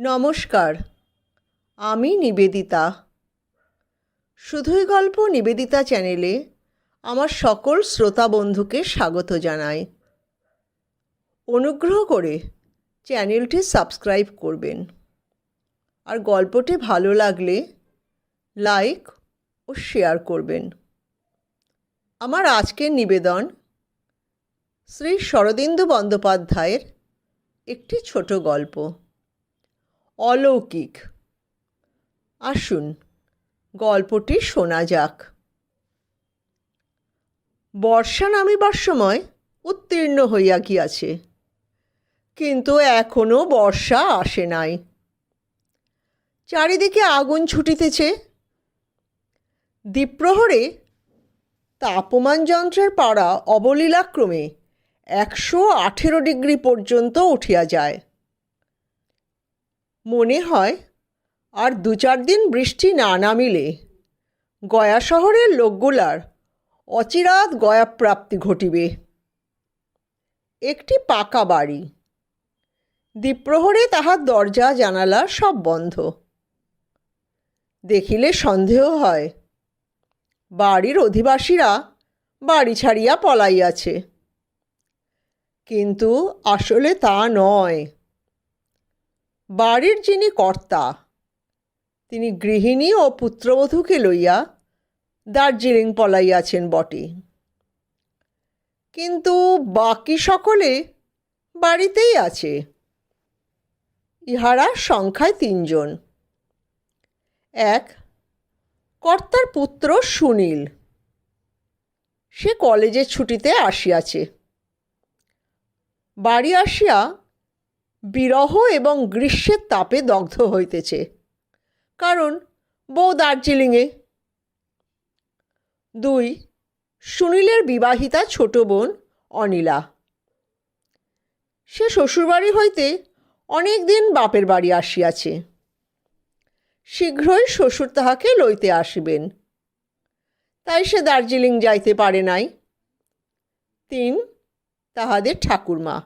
নমস্কার, আমি নিবেদিতা। শুধুই গল্প নিবেদিতা চ্যানেলে আমার সকল শ্রোতা বন্ধুকে স্বাগত জানাই। অনুগ্রহ করে চ্যানেলটি সাবস্ক্রাইব করবেন। আর গল্পটি ভালো লাগলে লাইক ও শেয়ার করবেন। আমার আজকের নিবেদন শ্রী শরদিন্দু বন্দ্যোপাধ্যায়ের একটি ছোট গল্প। অলৌকিক। আসুন, গল্পটি শোনা যাক। বর্ষা নামিবার সময় উত্তীর্ণ হইয়া গিয়াছে, কিন্তু এখনও বর্ষা আসে নাই। চারিদিকে আগুন ছুটিতেছে। দ্বীপ্রহরে তাপমান যন্ত্রের পাড়া অবলীলাক্রমে একশো আঠেরো ডিগ্রি পর্যন্ত উঠিয়া যায়। মনে হয় আর দু চার দিন বৃষ্টি না নামিলে গয়া শহরের লোকগুলার অচিরাত গয়া প্রাপ্তি ঘটিবে। একটি পাকা বাড়ি। দ্বীপ্রহরে তাহার দরজা, জানালা সব বন্ধ। দেখিলে সন্দেহ হয়, বাড়ির অধিবাসীরা বাড়ি ছাড়িয়া পলাইয়াছে। কিন্তু আসলে তা নয়। বাড়ির যিনি কর্তা, তিনি গৃহিণী ও পুত্রবধূকে লইয়া দার্জিলিং পলাইয়াছেন বটে। কিন্তু বাকি সকলে বাড়িতেই আছে। ইহারা সংখ্যায় তিনজন। এক, কর্তার পুত্র সুনীল। সে কলেজের ছুটিতে আসিয়াছে। বাড়ি আসিয়া বিরহ এবং গ্রীষ্মের তাপে দগ্ধ হইতেছে। কারণ বউ দার্জিলিংয়ে। দুই, সুনীলের বিবাহিতা ছোট বোন অনিলা। সে শ্বশুরবাড়ি হইতে অনেক দিন বাপের বাড়ি আসিয়াছে। শীঘ্রই শ্বশুর তাহাকে লইতে আসিবেন। তাই সে দার্জিলিং যাইতে পারে নাই। তিন, তাহাদের ঠাকুরমা।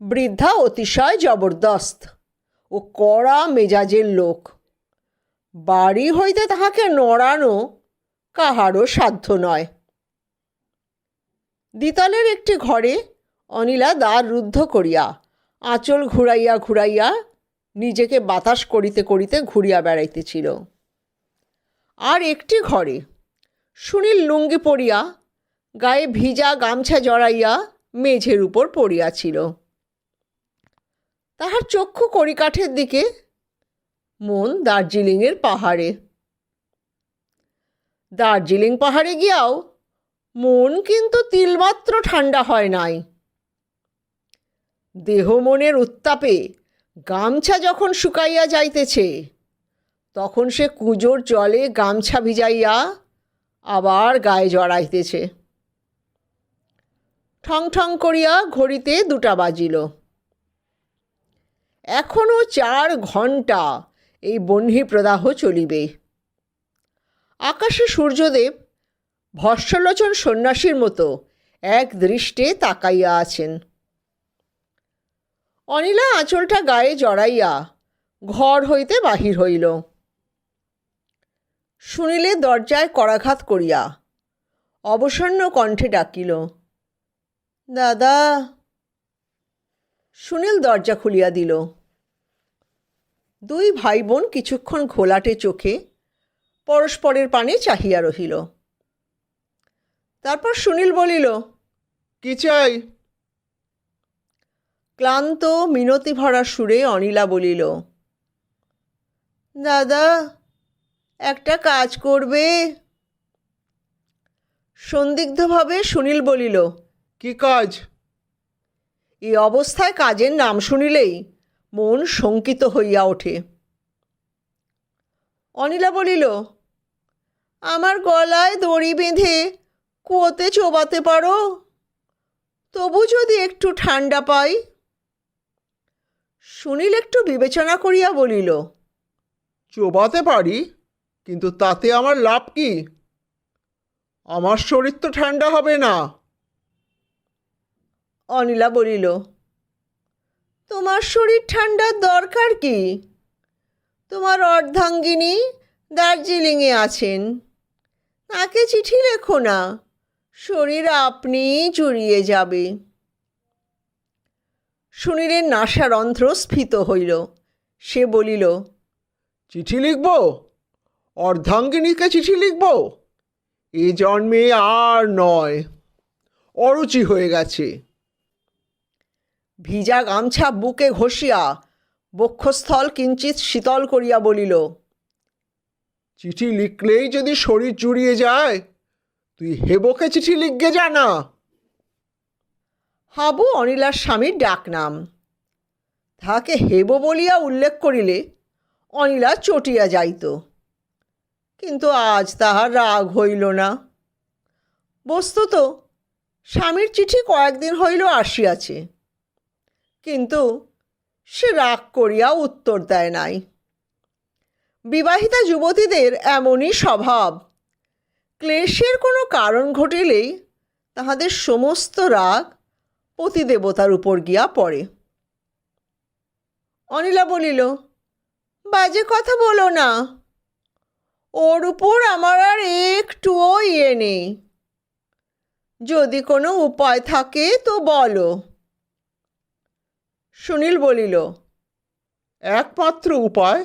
বৃদ্ধা অতিশয় জবরদস্ত ও কড়া মেজাজের লোক। বাড়ি হইতে তাহাকে নড়ানো কাহারও সাধ্য নয়। দ্বিতলের একটি ঘরে অনিলা দ্বার রুদ্ধ করিয়া, আঁচল ঘুরাইয়া ঘুরাইয়া নিজেকে বাতাস করিতে করিতে ঘুরিয়া বেড়াইতেছিল। আর একটি ঘরে সুনীল লুঙ্গি পরিয়া, গায়ে ভিজা গামছা জড়াইয়া মেঝের উপর পড়িয়াছিল। তাহার চক্ষু কড়িকাঠের দিকে, মন দার্জিলিংয়ের পাহাড়ে। দার্জিলিং পাহাড়ে গিয়াও মন কিন্তু তিলমাত্র ঠান্ডা হয় নাই। দেহ মনের উত্তাপে গামছা যখন শুকাইয়া যাইতেছে, তখন সে কুজোর জলে গামছা ভিজাইয়া আবার গায়ে জড়াইতেছে। ঠং ঠং করিয়া ঘড়িতে দুটা বাজিল। এখনও চার ঘণ্টা এই বহ্নি প্রদাহ চলিবে। আকাশে সূর্যদেব ভস্যলোচন সন্ন্যাসীর মতো এক দৃষ্টে তাকাইয়া আছেন। অনিলা আঁচলটা গায়ে জড়াইয়া ঘর হইতে বাহির হইল। শুনিলে দরজায় করাঘাত করিয়া অবসন্ন কণ্ঠে ডাকিল, দাদা। সুনীল দরজা খুলিয়া দিল। দুই ভাই বোন কিছুক্ষণ ঘোলাটে চোখে পরস্পরের পানে চাহিয়া রহিল। তারপর সুনীল বলিল কি চাই? ক্লান্ত মিনতি ভরা সুরে অনিলা বলিল দাদা একটা কাজ করবে? সন্দিগ্ধভাবে সুনীল বলিল কি কাজ? এই অবস্থায় কাজের নাম শুনিলেই মন শঙ্কিত হইয়া ওঠে। অনিলা বলিল আমার গলায় দড়ি বেঁধে কুয়োতে চোবাতে পারো? তবু যদি একটু ঠান্ডা পাই? সুনীল একটু বিবেচনা করিয়া বলিল চোবাতে পারি কিন্তু তাতে আমার লাভ কি? আমার শরীর তো ঠান্ডা হবে না। অনিলা বলিল তোমার শরীর ঠান্ডার দরকার কি? তোমার অর্ধাঙ্গিনী দার্জিলিংয়ে আছেন। তাকে চিঠি লেখো না, শরীর আপনিই জুড়িয়ে যাবে। সুনীলের নাসারন্ধ্র স্ফীত হইল। সে বলিল, চিঠি লিখব? অর্ধাঙ্গিনীকে চিঠি লিখব? এ জন্মে আর নয়। অরুচি হয়ে গেছে। ভিজা গামছা বুকে ঘষিয়া বক্ষস্থল কিঞ্চিত শীতল করিয়া বলিল, চিঠি লিখলেই যদি শরীর জুড়িয়ে যায়, তুই হেবকে চিঠি লিখগে জানা হাবু অনিলার স্বামীর ডাকনাম। তাহাকে হেব বলিয়া উল্লেখ করিলে অনিলা চটিয়া যাইত। কিন্তু আজ তাহার রাগ হইল না। বস্তুত স্বামীর চিঠি কয়েকদিন হইল আসিয়াছে। কিন্তু সে রাগ করিয়া উত্তর দেয় নাই। বিবাহিতা যুবতীদের এমনই স্বভাব। ক্লেশের কোনো কারণ ঘটিলেই তাহাদের সমস্ত রাগ পতিদেবতার উপর গিয়া পড়ে। অনিলা বলিল, বাজে কথা বলো না। ওর উপর আমার আর একটুও ইয়ে নেই। যদি কোনো উপায় থাকে তো বলো। সুনীল বলিল একমাত্র উপায়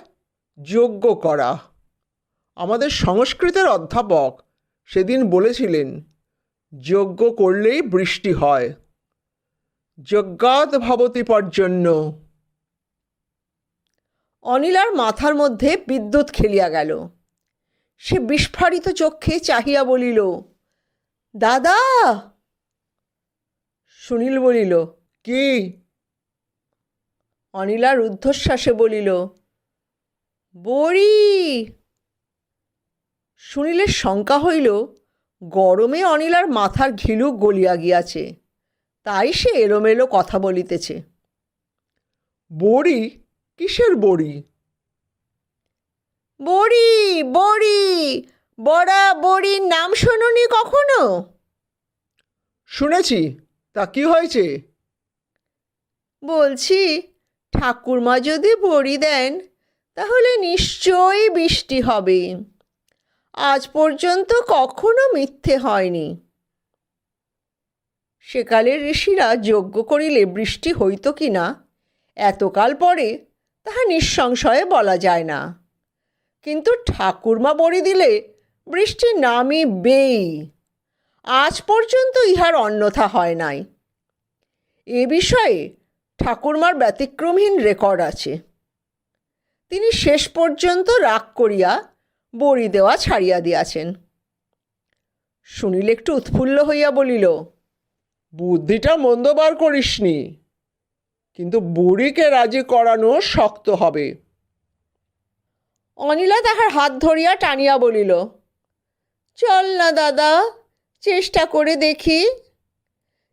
যোগ্য করা। আমাদের সংস্কৃতের অধ্যাপক সেদিন বলেছিলেন যজ্ঞ করলেই বৃষ্টি হয়। যজ্ঞাৎ ভবতি পর্জন্য। অনিলার মাথার মধ্যে বিদ্যুৎ খেলিয়া গেল। সে বিস্ফারিত চক্ষে চাহিয়া বলিল দাদা! সুনীল বলিল কি? অনিলা রুদ্ধশ্বাসে বলিল বড়ি! সুনীলের শঙ্কা হইল গরমে অনিলার মাথার ঘিলু গলিয়া গিয়াছে তাই সে এলোমেলো কথা বলিতেছে। বড়ি? কিসের বড়ি? বড়ি বড়ি বড়া বড়ির নাম শোনি কখনো? শুনেছি তা কি হয়েছে? বলছি ঠাকুরমা যদি বড়ি দেন, তাহলে নিশ্চয়ই বৃষ্টি হবে। আজ পর্যন্ত কখনো মিথ্যে হয়নি। সেকালের ঋষিরা যজ্ঞ করিলে বৃষ্টি হইত কি না এতকাল পরে তাহা নিঃসংশয়ে বলা যায় না। কিন্তু ঠাকুরমা বড়ি দিলে বৃষ্টি নামিবেই। আজ পর্যন্ত ইহার অন্যথা হয় নাই। এ বিষয়ে ঠাকুরমার ব্যতিক্রমহীন রেকর্ড আছে। তিনি শেষ পর্যন্ত রাগ করিয়া বড়ি দেওয়া ছাড়িয়া দিয়াছেন। সুনীল একটু উৎফুল্ল হইয়া বলিল, বুদ্ধিটা মন্দ বার করিসনি, কিন্তু বুড়িকে রাজি করানো শক্ত হবে। অনিলা তাহার হাত ধরিয়া টানিয়া বলিল, চল না দাদা, চেষ্টা করে দেখি।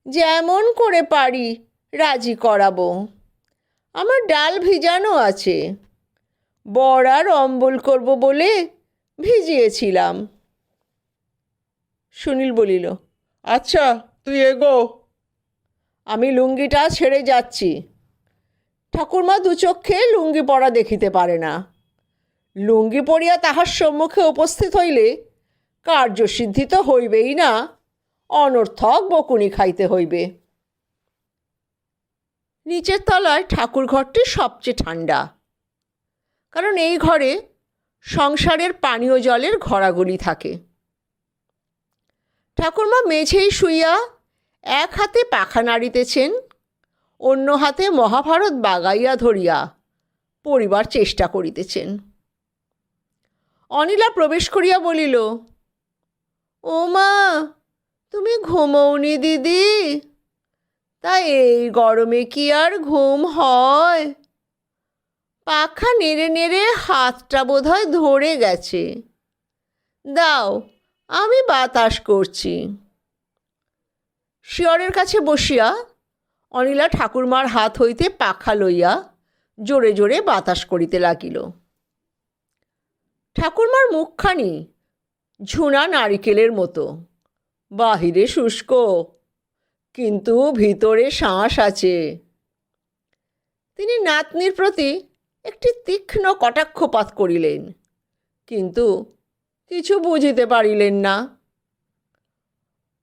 যেমন করে পারি রাজি করাবো। আমার ডাল ভিজানো আছে। বড়ার অম্বল করব বলে ভিজিয়েছিলাম। সুনীল বলিল আচ্ছা তুই এগো। আমি লুঙ্গিটা ছেড়ে যাচ্ছি। ঠাকুরমা দুচক্ষে লুঙ্গি পরা দেখিতে পারে না। লুঙ্গি পরিয়া তাহার সম্মুখে উপস্থিত হইলে কার্যসিদ্ধি তো হইবেই না, অনর্থক বকুনি খাইতে হইবে। নিচের তলায় ঠাকুর ঘরটি সবচেয়ে ঠান্ডা। কারণ এই ঘরে সংসারের পানীয় জলের ঘরাগুলি থাকে। ঠাকুরমা মেঝেই শুইয়া এক হাতে পাখা নাড়িতেছেন, অন্য হাতে মহাভারত বাগাইয়া ধরিয়া পরিবার চেষ্টা করিতেছেন। অনিলা প্রবেশ করিয়া বলিল ও মা তুমি ঘুমৌনি দিদি? তা এই গরমে কি আর ঘুম হয়? পাখা নেড়ে নেড়ে হাতটা বোধহয় ধরে গেছে। দাও, আমি বাতাস করছি। শিয়রের কাছে বসিয়া অনিলা ঠাকুরমার হাত হইতে পাখা লইয়া জোরে জোরে বাতাস করিতে লাগিল। ঠাকুরমার মুখখানি ঝুনা নারিকেলের মতো। বাহিরে শুষ্ক কিন্তু ভিতরে শ্বাস আছে। তিনি নাতনির প্রতি একটি তীক্ষ্ণ কটাক্ষপাত করিলেন, কিন্তু কিছু বুঝিতে পারিলেন না।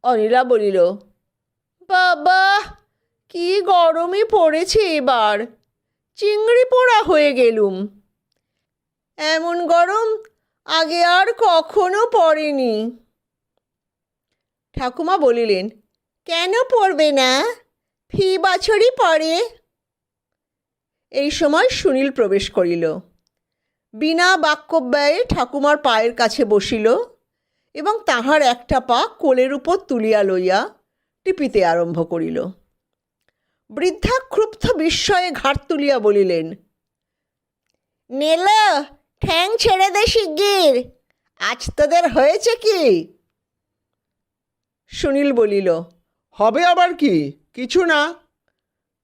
অনিলা বলিল, বাবা, কি গরমই পড়েছে এবার। চিংড়ি পোড়া হয়ে গেলুম। এমন গরম আগে আর কখনো পড়েনি। ঠাকুমা বলিলেন কেন পড়বে না? ফি বছরই পড়ে। এই সময় সুনীল প্রবেশ করিল। বিনা বাক্যব্যয়ে ঠাকুমার পায়ের কাছে বসিল এবং তাহার একটা পা কোলের উপর তুলিয়া লইয়া টিপিতে আরম্ভ করিল। বৃদ্ধা ক্ষুব্ধ বিস্ময়ে ঘাট তুলিয়া বলিলেন, নেল, ঠ্যাং ছেড়ে দে শিগগির, আজ তোদের হয়েছে কি? সুনীল বলিল হবে আবার কি? কিছু না।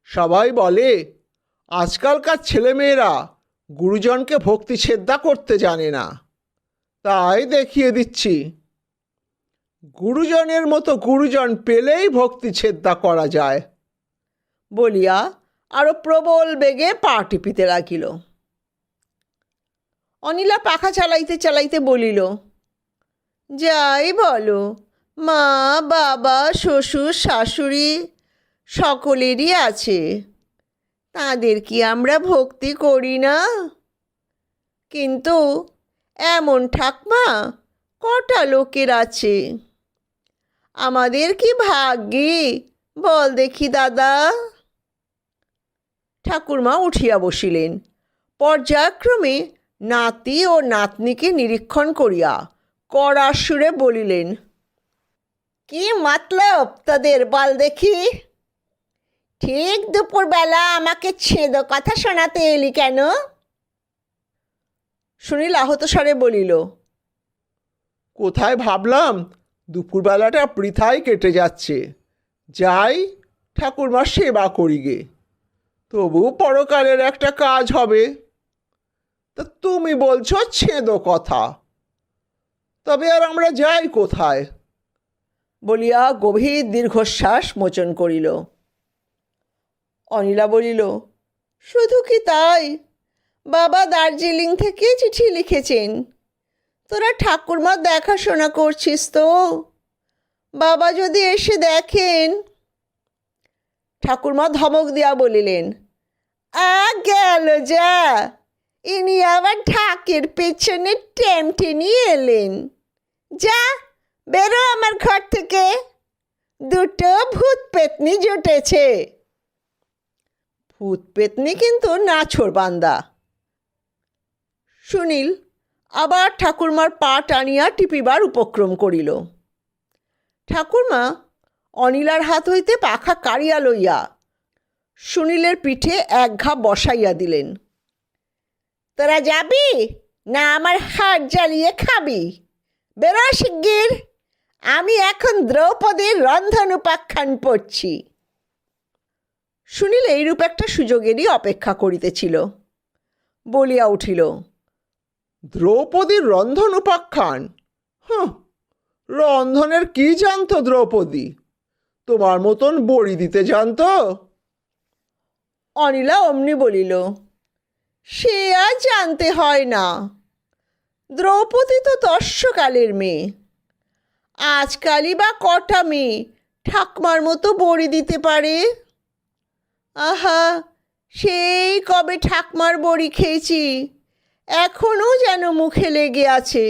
সবাই বলে, আজকালকার ছেলেমেয়েরা গুরুজনকে ভক্তি ছেদ্দা করতে জানে না। তাই দেখিয়ে দিচ্ছি। গুরুজনের মতো গুরুজন পেলেই ভক্তি ছেদ্দা করা যায়। বলিয়া আরও প্রবল বেগে পা টিপিতে লাগিল। অনিলা পাখা চালাইতে চালাইতে বলিল, যাই বলো মা, বাবা, শ্বশুর, শাশুড়ি সকলেরই আছে। তাদের কি আমরা ভক্তি করি না? কিন্তু এমন ঠাকমা কটা লোকের আছে? আমাদের কি ভাগ্যে? বল দেখি দাদা। ঠাকুরমা উঠিয়া বসিলেন। পর্যায়ক্রমে নাতি ও নাতনিকে নিরীক্ষণ করিয়া কড়া সুরে বলিলেন কি মতলব তোদের বল দেখি? ঠিক দুপুরবেলা আমাকে ছেদ কথা শোনাতে এলি কেন? সুনীল আহত স্বরে বলিল, কোথায় ভাবলাম দুপুরবেলাটা পৃথায় কেটে যাচ্ছে। যাই ঠাকুরমার সেবা করি গে। তবু পরকালের একটা কাজ হবে। তা তুমি বলছো ছেদো কথা। তবে আর আমরা যাই কোথায়? বলিয়া গভীর দীর্ঘশ্বাস মোচন করিল। অনিলা বলিল, শুধু কি তাই? বাবা দার্জিলিং থেকে চিঠি লিখেছেন। তোরা ঠাকুরমার দেখাশোনা করছিস তো। বাবা যদি এসে দেখেন? ঠাকুরমা ধমক দিয়া বলিলেন, আ গেল যা। ইনি আবার ঢাকের পেছনে টেমটে নিয়ে এলেন। যা বেরো আমার ঘর থেকে। দুটো ভূত পেতনি জুটেছে। ভূত পেতনি কিন্তু নাছোড় বান্দা। সুনীল আবার ঠাকুরমার পা টানিয়া টিপিবার উপক্রম করিল। ঠাকুরমা, অনিলার হাত হইতে পাখা কাড়িয়া লইয়া সুনীলের পিঠে এক ঘা বসাইয়া দিলেন। তোরা যাবি না আমার হাট জ্বালিয়ে খাবি? বেরো শিগগির। আমি এখন দ্রৌপদীর রন্ধন উপাখ্যান পড়ছি। সুনীল এইরূপ একটা সুযোগেরই অপেক্ষা করিতেছিল। বলিয়া উঠিল দ্রৌপদীর রন্ধন উপাখ্যান? হুঁ রন্ধনের কি জানতো দ্রৌপদী? তোমার মতন বড়ি দিতে জানতো? অনিলা অমনি বলিল সে আর জানতে হয় না। দ্রৌপদী তো দস্যকালের মেয়ে। আজকালই বা কটা মেয়ে? ঠাকমার মতো বড়ি দিতে পারে? আহা, সেই কবে ঠাকমার বড়ি খেয়েছি? এখনও যেন মুখে লেগে আছে।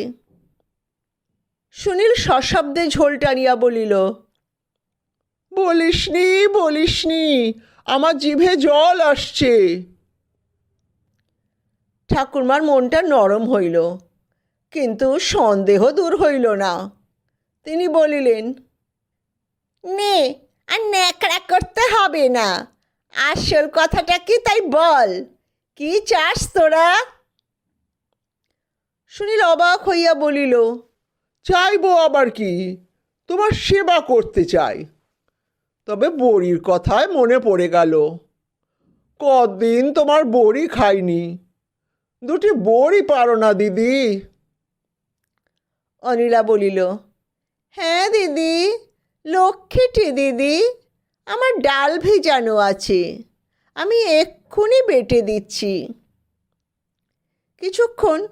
সুনীল সশব্দে ঝোল টানিয়া বলিল, বলিসনি বলিসনি, আমার জিভে জল আসছে। ঠাকুরমার মনটা নরম হইল, কিন্তু সন্দেহ দূর হইল না। তিনি বলিলেন, নে, আর ন্যাকড়া করতে হবে না। আসল কথাটা কি তাই বল। কি চাস তোরা? সুনীল অবাক হইয়া বলিল, চাইব আবার কি? তোমার সেবা করতে চাই। তবে বড়ির কথায় মনে পড়ে গেল কদিন তোমার বড়ি খাইনি। দুটি বড়ি পারো না, দিদি। অনিলা বলিল হ্যাঁ দিদি। লক্ষ্মীটি, দিদি। আমার ডাল ভেজানো আছে। আমি এক্ষুনি বেটে দিচ্ছি। কিছুক্ষণ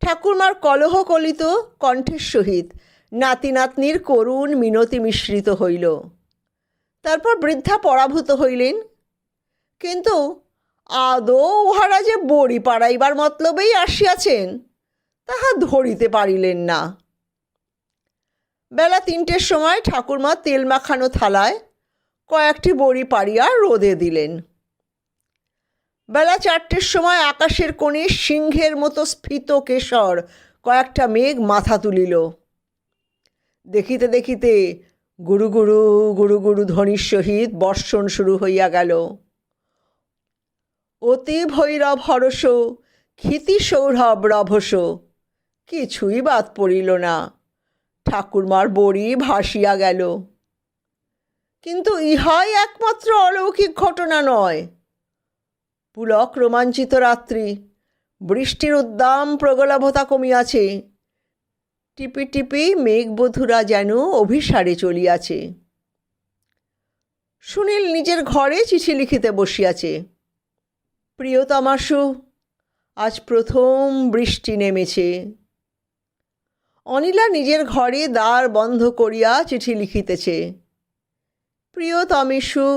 ঠাকুরমার কলহকলিত কণ্ঠের সহিত নাতি নাতনির করুণ মিনতি মিশ্রিত হইল। তারপর বৃদ্ধা পরাভূত হইলেন। কিন্তু আদৌ উহারা যে বড়ি পাড়াইবার মতলবেই আসিয়াছেন, তাহা ধরিতে পারিলেন না। বেলা তিনটের সময় ঠাকুরমা তেল মাখানো থালায় কয়েকটি বড়ি পাড়িয়া রোদে দিলেন। বেলা চারটের সময় আকাশের কোণে সিংহের মতো স্ফীত কেশর কয়েকটা মেঘ মাথা তুলিল। দেখিতে দেখিতে গুরু গুরু গুরু গুরু ধ্বনির সহিত বর্ষণ শুরু হইয়া গেল। অতি ভৈরব হরস ক্ষিতি সৌরভ রভস কিছুই বাদ পড়িল না। ঠাকুরমার বড়ি ভাসিয়া গেল। কিন্তু ইহাই একমাত্র অলৌকিক ঘটনা নয়। পুলক রোমাঞ্চিত রাত্রি, বৃষ্টির উদ্দাম প্রগলাভতা কমিয়াছে। টিপি টিপি মেঘবধূরা যেন অভিসারে চলিয়াছে। সুনীল নিজের ঘরে চিঠি লিখিতে বসিয়াছে। প্রিয়তমাশু আজ প্রথম বৃষ্টি নেমেছে। অনিলা নিজের ঘরে দ্বার বন্ধ করিয়া চিঠি লিখিতেছে প্রিয়তমেশু